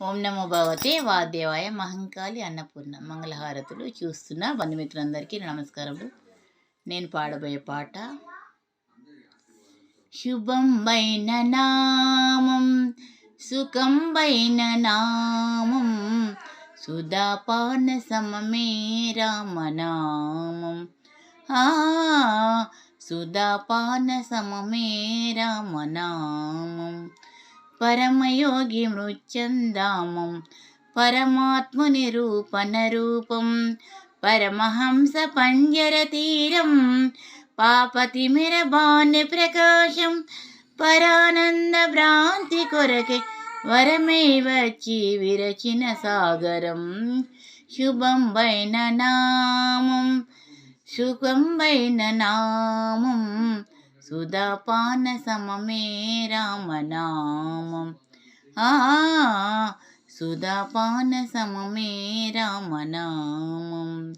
ఓం నమో భగవతే వాదేవాయ మహంకాళి అన్నపూర్ణ మంగళహారతులు చూస్తున్న బంధుమిత్రులందరికీ నమస్కారములు. నేను పాడబోయే పాట శుభం వైన నామం సుఖం వైన నామం సుధాపాన సమమే రామనామం ఆ సుధాపాన సమమే రామనామం పరమయోగి మృత్యందామం. పరమాత్ముని రూపణ రూపం. పరమహంస పంజర తీరం. పాపతిమిర బాణ్య ప్రకాశం. పరానంద భ్రాంతి కొరకే వరమే వచ్చి విరచిన సాగరం. శుభం వైన నామం. సుఖం వైన నామం. సుధాపాన సమమే రామనామం ఆ సుధాపాన సమమే రామనామం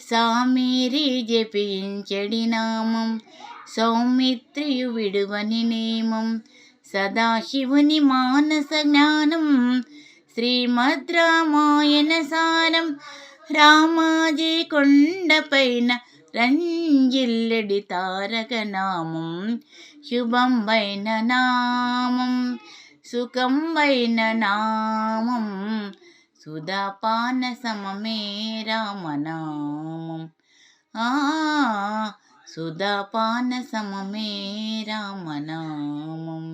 సామీరి జపించడి నామం. సౌమిత్రియు విడువని నేమం. సదాశివుని మానస జ్ఞానం. శ్రీమద్ రామాయణ సారం. రామాజీ కొండపైన రంజిల్లెడి తారక నామం శుభం వైన నామం సుఖం వైన నామం సుధాపాన సమమే రామనామం ఆ సుధాపాన సమమే రామనామం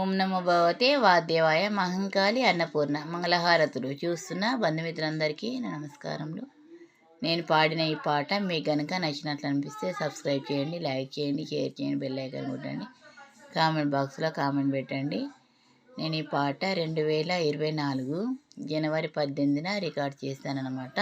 ఓం నమో భగవతే వాద్యవాయ మహంకాళి అన్నపూర్ణ మంగళహారతులు. చూస్తున్న బంధుమిత్రులందరికీ నమస్కారములు. నేను పాడిన ఈ పాట మీకు కనుక నచ్చినట్లు అనిపిస్తే సబ్స్క్రైబ్ చేయండి లైక్ చేయండి షేర్ చేయండి బెల్ ఐకాన్ కొట్టండి. కామెంట్ బాక్స్లో కామెంట్ పెట్టండి. నేను ఈ పాట రెండు వేల ఇరవై నాలుగు జనవరి పద్దెనిమిదిన రికార్డ్ చేస్తానన్నమాట